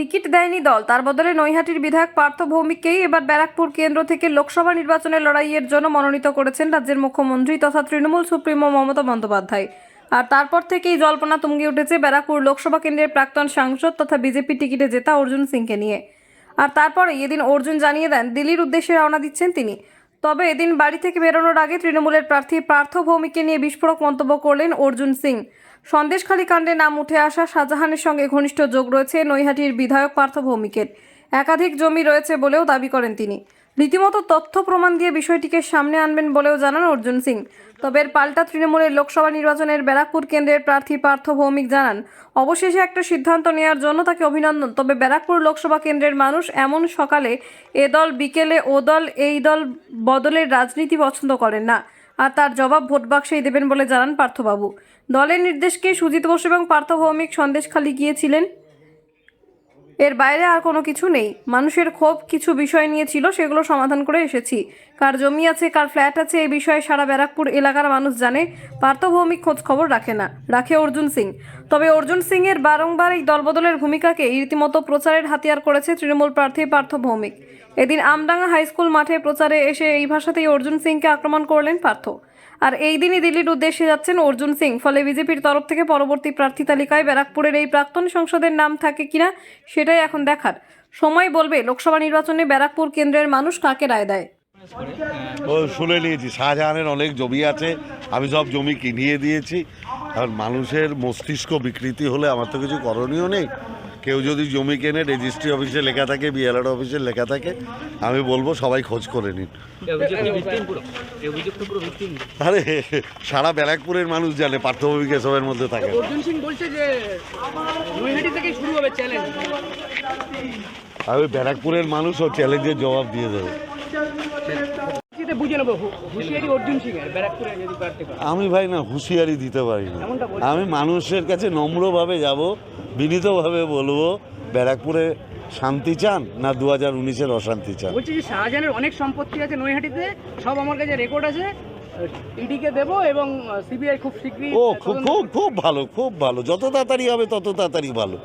Ticket দেয়নি দল। তার বদলে নৈহাটির বিধায়ক পার্থ ভৌমিককেই এবার ব্যারাকপুর কেন্দ্র থেকে লোকসভা নির্বাচনের লড়াইয়ের জন্য মনোনীত করেছেন রাজ্যের মুখ্যমন্ত্রী তথা তৃণমূল সুপ্রিমো মমতা বন্দ্যোপাধ্যায়। আর তারপর থেকেই জল্পনা তুঙ্গে উঠেছে ব্যারাকপুর লোকসভা কেন্দ্রের প্রাক্তন সাংসদ তথা বিজেপি টিকিটে জেতা অর্জুন সিংকে নিয়ে। আর তারপরে এদিন অর্জুন জানিয়ে দেন, দিল্লির উদ্দেশ্যে রওনা দিচ্ছেন তিনি। তবে এদিন বাড়ি থেকে বেরোনোর আগে তৃণমূলের প্রার্থী পার্থ ভৌমিককে নিয়ে বিস্ফোরক মন্তব্য করলেন অর্জুন সিং। সন্দেশখালী কাণ্ডে নাম উঠে আসা শাহজাহানের সঙ্গে ঘনিষ্ঠ যোগ রয়েছে নৈহাটির বিধায়ক পার্থ ভৌমিকের। একাধিক জমি রয়েছে বলেও দাবি করেন তিনি। রীতিমতো তথ্য প্রমাণ দিয়ে বিষয়টিকে সামনে আনবেন বলেও জানান অর্জুন সিং। তবে এর পাল্টা তৃণমূলের লোকসভা নির্বাচনের ব্যারাকপুর কেন্দ্রের প্রার্থী পার্থ ভৌমিক জানান, অবশেষে একটা সিদ্ধান্ত নেওয়ার জন্য তাকে অভিনন্দন। তবে ব্যারাকপুর লোকসভা কেন্দ্রের মানুষ এমন সকালে এ দল, বিকেলে ও দল, এই দল বদলের রাজনীতি পছন্দ করেন না আর তার জবাব ভোট বাক্সেই দেবেন বলে জানান পার্থবাবু। দলের নির্দেশকে সুজিত বসু এবং পার্থ ভৌমিক সন্দেশখালি গিয়েছিলেন। এর বাইরে আর কোনো কিছু নেই। মানুষের ক্ষোভ কিছু বিষয় নিয়ে ছিল, সেগুলো সমাধান করে এসেছি। কার জমি আছে, কার ফ্ল্যাট আছে এই বিষয়ে সারা ব্যারাকপুর এলাকার মানুষ জানে পার্থ ভৌমিক খোঁজ খবর রাখে না, রাখে অর্জুন সিং। তবে অর্জুন সিং এর বারংবার এই দলবদলের ভূমিকাকে রীতিমতো প্রচারের হাতিয়ার করেছে তৃণমূল প্রার্থী পার্থ ভৌমিক এদিন আমডাঙ্গা হাই স্কুল মাঠে প্রচারে এসে এই ভাষাতেই অর্জুন সিংকে আক্রমণ করলেন পার্থ। আর এই দিনই দিল্লির উদ্দেশ্যে যাচ্ছেন অর্জুন সিং, ফলে বিজেপির তরফ থেকে পরবর্তী প্রার্থী তালিকায় ব্যারাকপুরের এই প্রাক্তন সংসদের নাম থাকে কিনা সেটাই এখন দেখার। সময় বলবে লোকসভা নির্বাচনে ব্যারাকপুর কেন্দ্রের মানুষ কাকে রায় দেয়? ও শুনে নিয়েছি, শাহজাহানের অনেক জমি আছে, আমি সব জমি কিনিয়ে দিয়েছি। এখন মানুষের মস্তিষ্ক বিকৃতি হলে আমার তো কিছু করণীয় নেই। কেউ যদি জমি কেনে রেজিস্ট্রি অফিসে লেখা থাকে বিএলআর অফিসে লেখা থাকে আমি বলব সবাই খোঁজ করে নিন। আরে সারা ব্যারাকপুরের মানুষ জানে পার্থভূমিক এসবের মধ্যে থাকে। অর্জুন সিং বলছে যে নৈহাটি থেকেই শুরু হবে চ্যালেঞ্জ আমি ব্যারাকপুরের মানুষ ও চ্যালেঞ্জের জবাব দিয়ে দেবে। সেটা বুঝে নেব হুঁশিয়ারি অর্জুন সিং এর ব্যারাকপুরে যদি প্রার্থী করে আমি ভাই না হুঁশিয়ারি দিতে পারি না। আমি মানুষের কাছে নম্রভাবে যাব বিনীতভাবে বলব ব্যারাকপুরে শান্তি চান না দু হাজার উনিশের অশান্তি চান? বলছি যে শাহজাহানের অনেক সম্পত্তি আছে নৈহাটিতে সব আমার কাছে রেকর্ড আছে। ইডিকে দেবো এবং সিবিআই খুব শীঘ্রই ও খুব খুব খুব ভালো খুব ভালো। যত তাড়াতাড়ি হবে তত তাড়াতাড়ি ভালো।